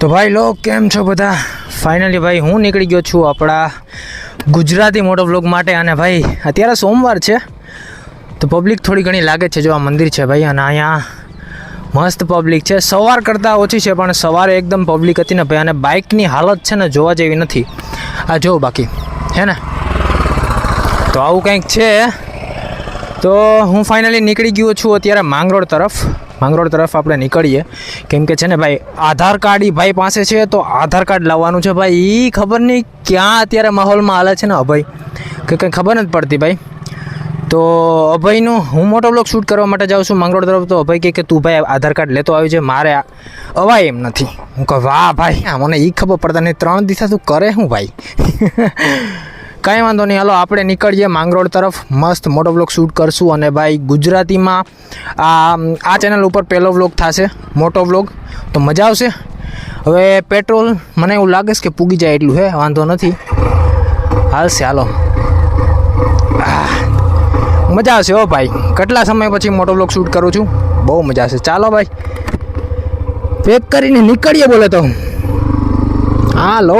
તો ભાઈ લો, કેમ છો બધા? ફાઇનલી ભાઈ, હું નીકળી ગયો છું આપણા ગુજરાતી મોટો બ્લોગ માટે. અને ભાઈ, અત્યારે સોમવાર છે, તો પબ્લિક થોડી ઘણી લાગે છે જો આ મંદિર છે ભાઈ. અને અહીંયા મસ્ત પબ્લિક છે. સવાર કરતાં ઓછી છે, પણ સવારે એકદમ પબ્લિક હતી ને ભાઈ. અને બાઇકની હાલત છે ને જોવા જેવી નથી. આ જો બાકી, હે ને? તો આવું કંઈક છે. તો હું ફાઇનલી નીકળી ગયો છું અત્યારે માંગરોળ તરફ. માંગરોળ તરફ આપણે નીકળીએ. કેમ કે છે ને ભાઈ, આધાર કાર્ડ એ ભાઈ પાસે છે, તો આધાર કાર્ડ લાવવાનું છે ભાઈ. એ ખબર નહીં ક્યાં અત્યારે માહોલમાં હાલે છે ને અભય. કે કંઈ ખબર નથી પડતી ભાઈ. તો અભયનું હું મોટો બ્લોગ શૂટ કરવા માટે જાઉં છું માંગરોળ તરફ, તો અભય કહે કે તું ભાઈ આધાર કાર્ડ લેતો આવ્યો છે, મારે અવાય એમ નથી. હું કહું, વાહ ભાઈ મને એ ખબર પડતા નહીં, ત્રણ દિવસ તું કરે હું ભાઈ? કાંઈ વાંધો નહીં. હાલો, આપણે નીકળીએ માંગરોળ તરફ. મસ્ત મોટો વ્લોગ શૂટ કરશું અને ભાઈ, ગુજરાતીમાં આ આ ચેનલ ઉપર પહેલો વ્લોગ થશે, મોટો વ્લોગ તો મજા આવશે. હવે પેટ્રોલ મને એવું લાગે છે કે પૂગી જાય એટલું, હે? વાંધો નથી. હાલશે, હાલો. મજા આવશે હો ભાઈ. કેટલા સમય પછી મોટો વ્લોગ શૂટ કરું છું? બહુ મજા આવશે. ચાલો ભાઈ. પેક કરીને નીકળીએ બોલે તો. હાલો.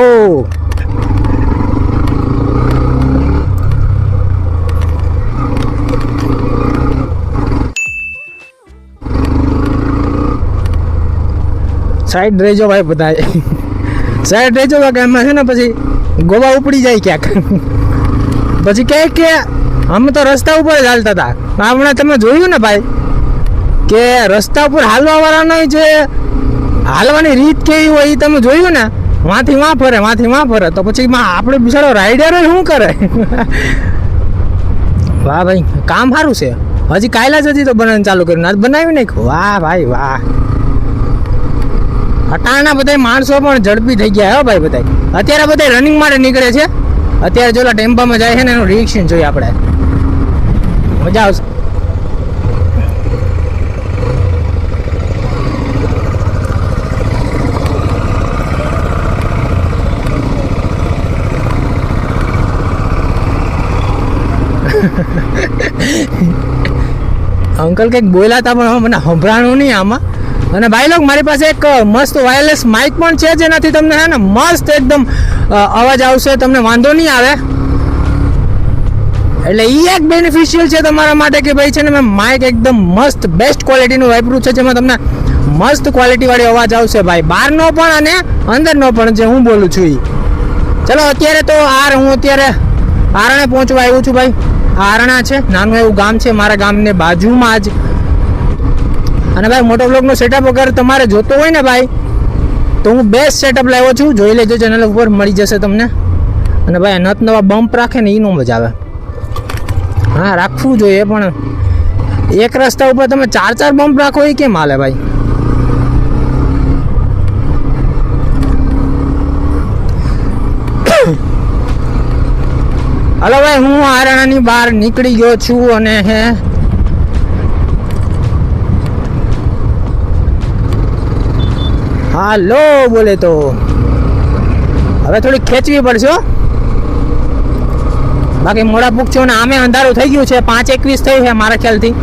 સાઈડ રહેજો ભાઈ બધા. સાઈડ રહેજો કે એમાં છે ને, પછી ગોવા ઉપડી જાય ક્યાંક. પછી કહે કે અમે તો રસ્તા ઉપર જ હાલતા હતા. હમણાં તમે જોયું ને ભાઈ કે રસ્તા ઉપર હાલવાવાળાનો જે હાલવાની રીત કેવી હોય એ તમે જોયું ને? વાંથી વાં ફરે, વાંથી વાં ફરે. તો પછી આપણે બિચારો રાઈડર શું કરે? વાહ ભાઈ, કામ સારું છે. હજી કાયલા જ હજી તો બનાવવાનું ચાલુ કર્યું આજ બનાવી નાખ્યું. વાહ ભાઈ, વાહ. અટાણા બધા માણસો પણ ઝડપી થઈ ગયા હો ભાઈ બધા અત્યારે બધા રનિંગ માટે નીકળે છે. અત્યારે જોલા ટેમ્પામાં જાય છે ને એનું રિએક્શન જોઈએ આપણે. મજા આવશે. અંકલ કંઈક બોલ્યા હતા પણ મને સંભળાણું નહીં આમાં. અને ભાઈ લોક મારી પાસે એક મસ્ત વાયરલેસ માઇક પણ છે, જેનાથી તમને છે ને મસ્ત એકદમ અવાજ આવશે, તમને વાંધો નહીં આવે. એટલે એ એક બેનિફિશિયલ છે તમારા માટે કે ભાઈ છે ને મેં માઇક એકદમ મસ્ત બેસ્ટ ક્વોલિટીનું વાપર્યું છે, જેમાં તમને મસ્ત ક્વોલિટીવાળી અવાજ આવશે ભાઈ. બહારનો પણ અને અંદરનો પણ, જે હું બોલું છું એ ચલો, અત્યારે તો આર, હું અત્યારે આરણે પહોંચવા આવ્યું છું ભાઈ. આરણા છે, નાનું એવું ગામ છે, મારા ગામને બાજુમાં જ. અને ભાઈ, મોટો બ્લોગનો સેટઅપ અગર તમારે જોતો હોય ને ભાઈ, તો હું બેસ્ટ સેટઅપ લાવ્યો છું. જોઈ લેજો ચેનલ ઉપર મળી જશે તમને. અને ભાઈ નત નવા બમ્પ રાખે ને એનો મજા આવે. હા, રાખવું જોઈએ, પણ એક રસ્તા ઉપર તમે ચાર ચાર બમ્પ રાખો એ કેમ હાલે ભાઈ? હલો ભાઈ, હું આરાણાની બહાર નીકળી ગયો છું અને હે હાલો, બોલે તો. હવે થોડીક ખેંચવી પડશે બાકી મોડા છે ને આમે અંધારું થઈ ગયું છે. પાંચ એકવીસ થયું છે મારા ખ્યાલથી.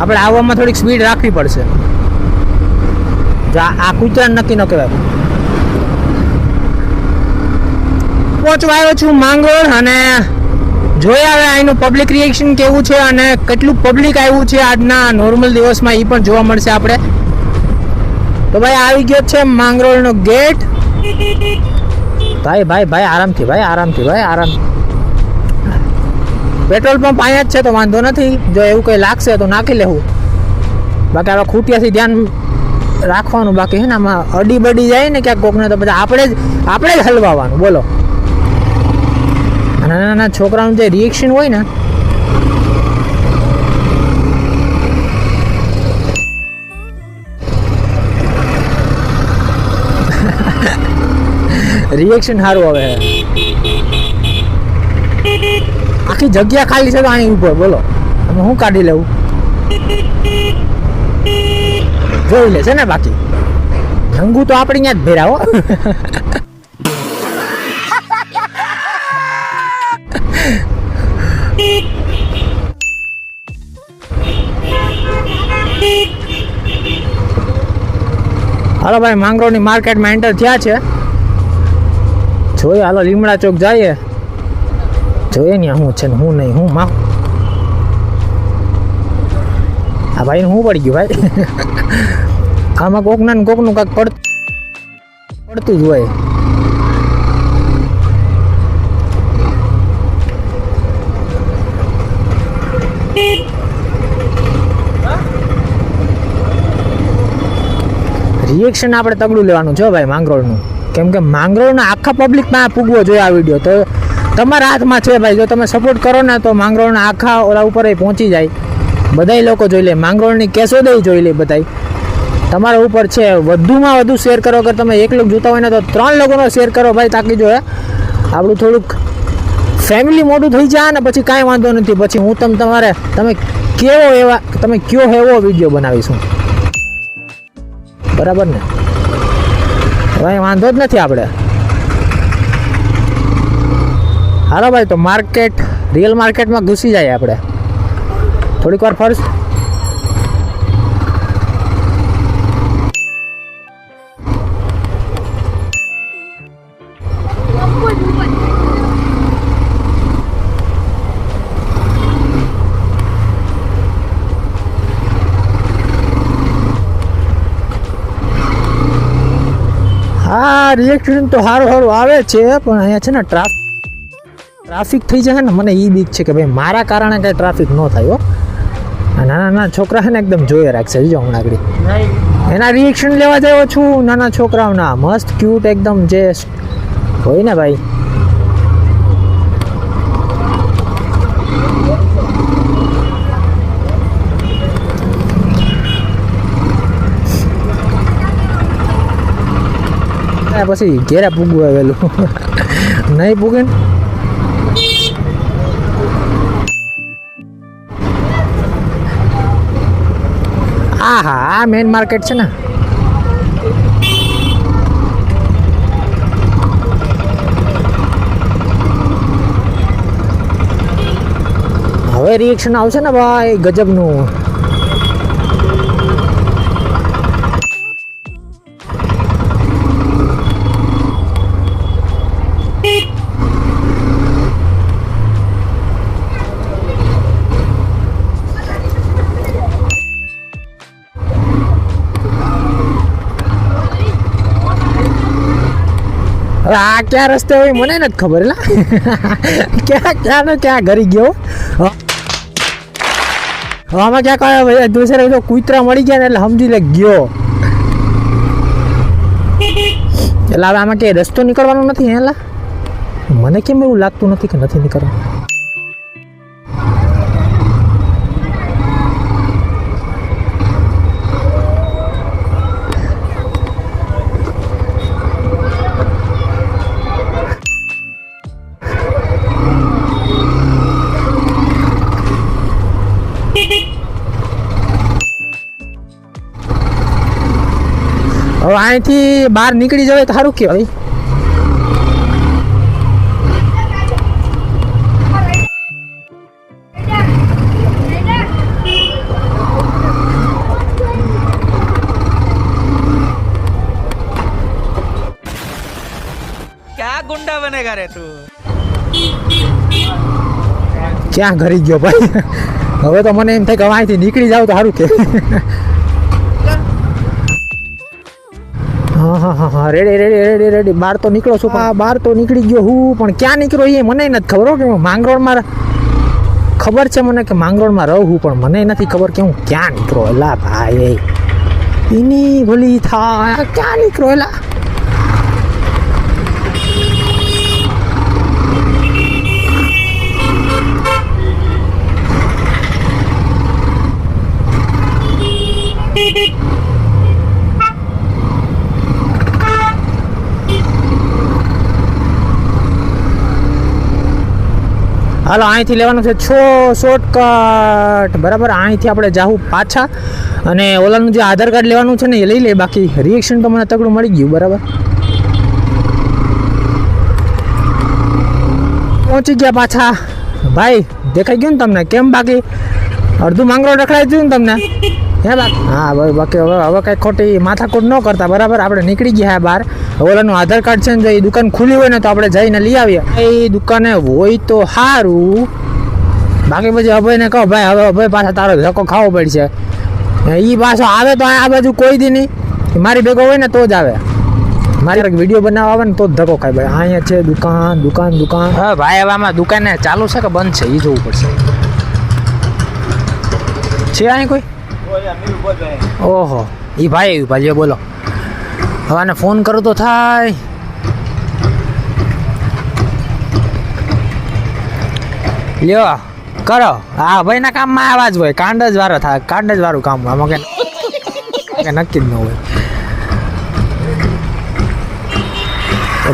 આપણે આવવામાં થોડીક સ્પીડ રાખવી પડશે. આ કૂતરા નક્કી ન કહેવાય. પહોંચવા આવ્યો છું માંગરોળ અને જોયા હવે અહીંનું પબ્લિક રિએક્શન કેવું છે અને કેટલું પબ્લિક આવ્યું છે આજના નોર્મલ દિવસમાં એ પણ જોવા મળશે આપણે. તો ભાઈ આવી ગયો છે માંગરોળનો ગેટ. ભાઈ ભાઈ ભાઈ, આરામથી ભાઈ આરામથી, ભાઈ, આરામ. પેટ્રોલ પંપ અહીંયા જ છે, તો વાંધો નથી. જો એવું કંઈ લાગશે તો નાખી લેવું. બાકી આવા ખૂટિયાથી ધ્યાન રાખવાનું. બાકી છે ને, આમાં અડી બડી જાય ને ક્યાંક કોકને તો બધા આપણે જ આપણે જ હલવાવાનું. બોલો. નાના નાના છોકરાનું જે રિએક્શન હોય ને રિએક્શન સારું આવે આખી જગ્યા ખાલી છે તો અહીં ઉપર, બોલો. અમે હું કાઢી લેવું જોઈ લે છે ને બાકી. ઢંગુ તો આપણે ત્યાં જ ભેરા હો હાલો ભાઈ માંગરોળની માર્કેટમાં એન્ટર થયા છે. જોઈએ હાલો, લીમડા ચોક જઈએ. જોઈએ ને શું છે ને શું નહીં હું માં આ ભાઈને શું પડી ગયું ભાઈ? આમાં કોક ના ને કોકનું કાંક પડ પડતું જ હોય. રિએક્શન આપણે તગડું લેવાનું છે ભાઈ, માંગરોળનું. કેમ કે માંગરોળના આખા પબ્લિકમાં પૂગવો જોઈએ આ વીડિયો તો તમારા હાથમાં છે ભાઈ, જો તમે સપોર્ટ કરો ને તો માંગરોળના આખા ઓલા ઉપર પહોંચી જાય. બધાય લોકો જોઈ લે, માંગરોળની કેસોદય જોઈ લે બધાય. તમારા ઉપર છે, વધુમાં વધુ શેર કરો. અગર તમે એક લોકો જોતા હોય ને તો ત્રણ લોકોનો શેર કરો ભાઈ, તાકી જો આપણું થોડુંક ફેમિલી મોટું થઈ જાય ને પછી કાંઈ વાંધો નથી. પછી હું તમે તમારે, તમે કેવો એવા, તમે કયો એવો વીડિયો બનાવીશું? બરાબર ને? ભાઈ વાંધો જ નથી આપણે. હાલો ભાઈ, તો માર્કેટ રિયલ માર્કેટમાં ઘૂસી જાય આપણે. થોડીક વાર ફર્સ્ટ હા રિએક્શન તો સારું સારું આવે છે પણ અહીંયા છે ને ટ્રાફિક ટ્રાફિક થઈ જાય ને મને એ બીક છે કે ભાઈ મારા કારણે કાંઈ ટ્રાફિક ન થાય હો. નાના નાના છોકરા છે ને એકદમ જોઈએ રાખશે જો હમણાં આગળ. એના રિએક્શન લેવા જાવ છું નાના છોકરાઓના. મસ્ત ક્યુટ એકદમ જે હોય ને ભાઈ. આ પછી ઘેરા પૂગવું આવેલું. નહીં પૂગે ને? આ હા આ મેઇન માર્કેટ છે ને. હવે રિએક્શન આવશે ને ભાઈ ગજબનું. હવે આ ક્યાં રસ્તે હોય મને નથી ખબર એલા ક્યાં ક્યાં ને ક્યાં ઘરી ગયો? આમાં ક્યાં કહે ભાઈ દૂસરે તો કૂતરા મળી ગયા ને એટલે સમજી લે ગયો. એટલે હવે આમાં કે રસ્તો નીકળવાનો નથી એલા મને કેમ એવું લાગતું નથી કે નથી નીકળવાનું? અહીંથી બહાર નીકળી જવાય તો સારું કહેવાય. ગુંડા બનેગા રે તું? ક્યાં ઘરી ગયો ભાઈ? હવે તો મને એમ થાય કે અહીંથી નીકળી જાવ તો સારું કે હા હા રેડી રેડી રેડી રેડી બહાર તો નીકળો છું હા બહાર તો નીકળી ગયો હું, પણ ક્યાં નીકળ્યો એ મને નથી ખબર કે હું માંગરોળમાં ખબર છે મને કે માંગરોળમાં રહું હું, પણ મને નથી ખબર કે હું ક્યાં નીકળો. એલા ભાઈ, એની ભલી થા ક્યાં નીકળો એલા? હાલો, અહીંથી લેવાનું છે છો શોર્ટકટ બરાબર, અહીંથી આપણે જાવું પાછા. અને ઓલાનું જે આધાર કાર્ડ લેવાનું છે ને એ લઈ લે, બાકી રિએક્શન તો મને તગડું મળી ગયું, બરાબર. પહોંચી ગયા પાછા. ભાઈ, દેખાઈ ગયું ને તમને? કેમ બાકી? અડધું માંગરો રખડાઈ ગયું ને તમને? હે બા હા બાકી હવે હવે કંઈ ખોટી માથાકૂટ ન કરતા બરાબર? આપણે નીકળી ગયા બહાર. ઓલાનું આધાર કાર્ડ છે ને જો એ દુકાન ખુલ્લી હોય ને તો આપણે જઈને લઈ આવીએ. એ દુકાને હોય તો સારું બાકી પછી અભયને કહો ભાઈ હવે અભય પાછા તારો ધક્કો ખાવો પડશે. એ પાછો આવે તો આ બાજુ કોઈ દી નહીં. મારી ભેગો હોય ને તો જ આવે. મારી વીડિયો બનાવવા આવે ને તો જ ધક્કો ખાય. ભાઈ અહીંયા છે દુકાન દુકાન દુકાન. હા ભાઈ હવે આમાં દુકાને ચાલુ છે કે બંધ છે? એ જોવું પડશે. છે અહીં કોઈ? ઓહો એ ભાઈ આવ્યું, ભાઈ બોલો. હવે આને ફોન કરો તો થાય. લ્યો, કરો. હા ભાઈના કામમાં આવા જ હોય, કાંડ જ વારો થાય, કાંડ જ વારું કામ આમાં કે નક્કી જ ન હોય.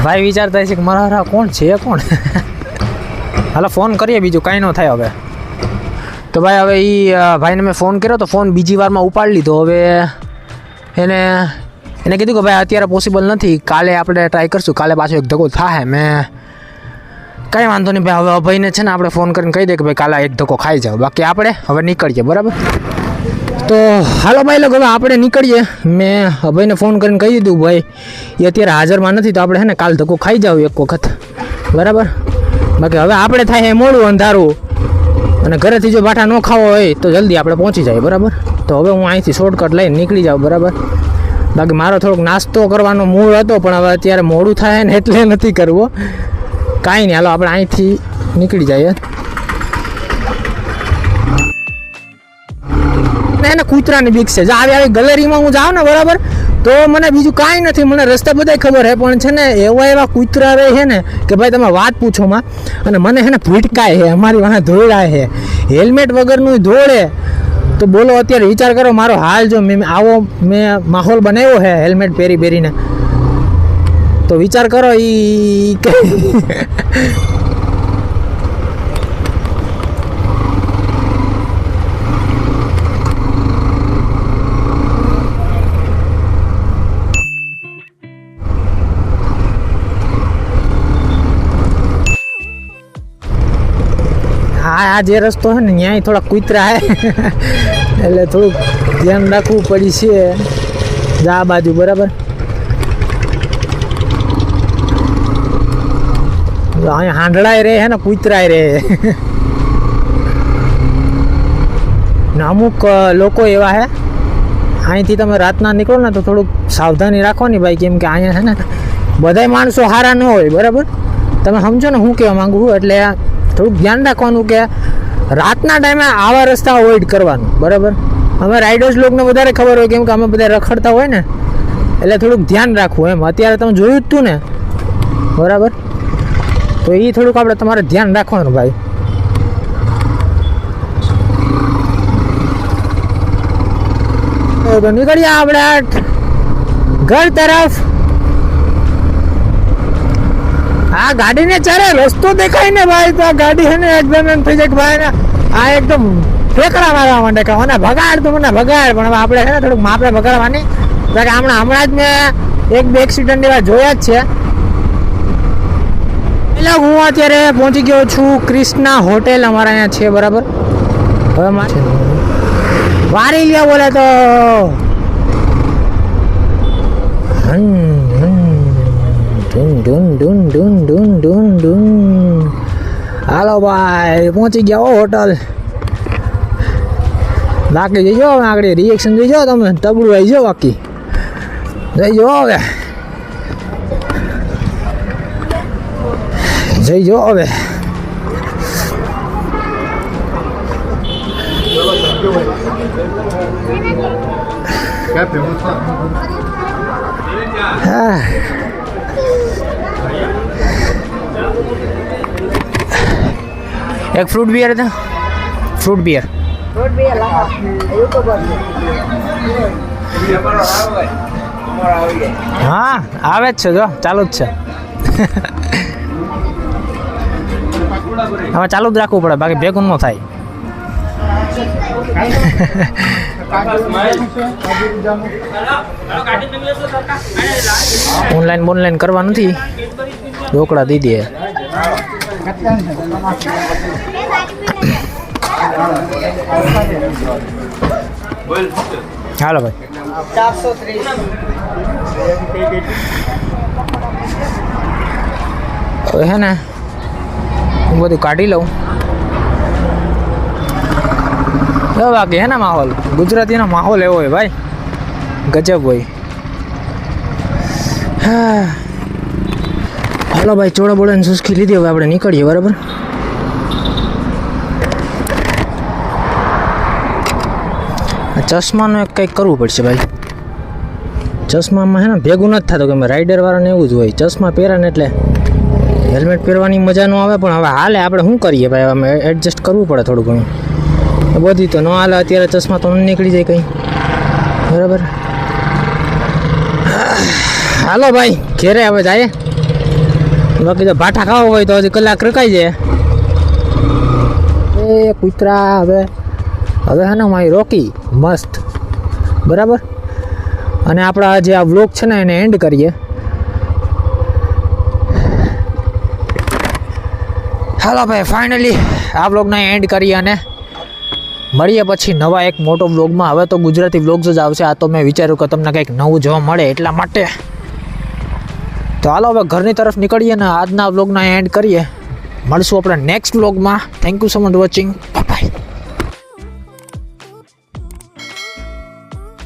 ભાઈ વિચારતા હશે કે મારા કોણ છે, કોણ? હાલો ફોન કરીએ બીજું, કાંઈ ન થાય હવે. તો ભાઈ હવે એ ભાઈને મેં ફોન કર્યો તો ફોન બીજી વારમાં ઉપાડી લીધો. હવે એને એને કીધું કે ભાઈ અત્યારે પોસિબલ નથી. કાલે આપણે ટ્રાય કરશું. કાલે પાછો એક ધક્કો થાય. મેં કંઈ વાંધો નહીં ભાઈ, હવે અભયને છે ને આપણે ફોન કરીને કહી દે કે ભાઈ કાલે એક ધક્કો ખાઈ જાવ બાકી આપણે હવે નીકળીએ, બરાબર? તો હાલો ભાઈ લોકો હવે આપણે નીકળીએ. મેં અભયને ફોન કરીને કહી દીધું, ભાઈ એ અત્યારે હાજરમાં નથી તો આપણે છે ને કાલ ધક્કો ખાઈ જાવ એક વખત. બરાબર? બાકી હવે આપણે થાય એ મોડું અંધારું. અને ઘરેથી જો બાઠા ન ખાવો હોય તો જલ્દી આપણે પહોંચી જાય, બરાબર? તો હવે હું અહીંથી શોર્ટકટ લઈને નીકળી જાઉં, બરાબર? બાકી મારો થોડોક નાસ્તો કરવાનો મૂળ હતો, પણ હવે અત્યારે મોડું થાય ને એટલે નથી કરવો. કાંઈ નહીં, હાલો, આપણે અહીંથી નીકળી જઈએ. એને કૂતરાની બીક છે. જો, આવી આવી ગલેરીમાં હું જાઉં ને, બરાબર? તો મને બીજું કાંઈ નથી, મને રસ્તા બધાય ખબર છે પણ છે ને એવા એવા કૂતરા રહે છે ને કે ભાઈ તમે વાત પૂછો માં. અને મને છે ને ભૂટકાય છે, અમારી વાહ ધોળાય છે. હેલ્મેટ વગરનું ધોળે. તો બોલો, અત્યારે વિચાર કરો, મારો હાલ જો મેં આવો મેં માહોલ બનાવ્યો છે હેલ્મેટ પહેરી પહેરીને. તો વિચાર કરો એ આ જે રસ્તો છે ને, ન્યાય થોડા કૂતરા હે. એટલે થોડુંક ધ્યાન રાખવું પડી છે. આ બાજુ, બરાબર? અહીંયા હાંડળાય રહે છે ને, કૂતરાય રહે. ને અમુક લોકો એવા હે, અહીંથી તમે રાતના નીકળો ને તો થોડુંક સાવધાની રાખવાની ભાઈ, કેમ કે અહીંયા છે ને, બધાય માણસો સારા ન હોય, બરાબર? તમે સમજો ને હું કહેવા માંગુ છું, એટલે થોડુંક ધ્યાન રાખવાનું કે રાતના ટાઈમે આવા રસ્તા અવોઇડ કરવાનું, બરાબર? અમે રાઇડર્સ લોકોને વધારે ખબર હોય, કેમ કે અમે બધા રખડતા હોય ને, એટલે થોડુંક ધ્યાન રાખવું એમ. અત્યારે તમે જોયું જ તું ને, બરાબર? તો એ થોડુંક આપણે તમારે ધ્યાન રાખવાનું ભાઈ. તો નીકળીએ આપણે ઘર તરફ. આ ગાડીને ચારે રસ્તો દેખાય ને ભાઈ, તો ગાડી છે ને એક્સિડન્ટ થઈ જાય કે ભાઈ આ એકદમ ફેકડા મારવા માંડે કે મને ભગાડ, તો મને ભગાડ. પણ આપણે છે ને થોડુંક માપે ભગાડવાની. કારણ કે હમણાં હમણાં જ મેં એક બે એક્સિડન્ટ એવા જોયા જ છે. એટલે હું અત્યારે પહોંચી ગયો છું ક્રિષ્ના હોટેલ, અમારા અહીંયા છે, બરાબર? હવે મારે વારી લ્યા બોલે તો હમ. ડુન ડુન ડુન ડુન ડુન ડુન ડુન હાલો ભાઈ પહોંચી ગયા હો હોટલ બાકી જઈજો હવે આગળ રિએક્શન જોઈજો તમે તબડું આવી જાઓ બાકી જઈજો હવે જઈજો હવે હા એક ફ્રૂટ બિયર હતા ફ્રૂટ બિયર હા આવે જ છે જો ચાલુ જ છે. હવે ચાલુ જ રાખવું પડે બાકી ભેગું ન થાય. ઓનલાઈન બોનલાઈન કરવા નથી. રોકડા દીધી હાલો ભાઈ ચારસો ત્રીસ હવે હે ને હું બધું કાઢી લઉં જો બાકી હે ને માહોલ ગુજરાતીનો માહોલ એવો હોય ભાઈ ગજબ હોય હા હાલો ભાઈ, ચોળા બોળાની સુસ્કી લીધી, હવે આપણે નીકળીએ, બરાબર? ચશ્માનું એક કંઈક કરવું પડશે ભાઈ. ચશ્મામાં હે ને ભેગું નથી થતું કે રાઈડરવાળાને એવું જ હોય. ચશ્મા પહેરે ને એટલે હેલ્મેટ પહેરવાની મજા ન આવે, પણ હવે હાલે, આપણે શું કરીએ ભાઈ? અમે એડજસ્ટ કરવું પડે થોડું ઘણું. બધી તો ન હાલે, અત્યારે ચશ્મા તો નીકળી જાય કંઈ. બરાબર? હાલો ભાઈ, ઘેરે હવે જાય બાકી તો ભાઠા ખાવા હોય તો હજી કલાક રકાઈ જાય. એ કૂતરા હવે હવે હે ને હું રોકી, મસ્ત. બરાબર? અને આપણા જે આ વ્લોગ છે ને એને એન્ડ કરીએ. હાલો ભાઈ ફાઇનલી આ વ્લોગને એન્ડ કરીએ અને મળીએ પછી નવા એક મોટો વ્લોગમાં. હવે તો ગુજરાતી વ્લોગ્સ જ આવશે. આ તો મેં વિચાર્યું કે તમને કંઈક નવું જોવા મળે એટલા માટે. તો હાલો હવે ઘરની તરફ નીકળીએ ને આજના વ્લોગના એન્ડ કરીએ. મળશું આપણે નેક્સ્ટ વ્લોગમાં thank you so much watching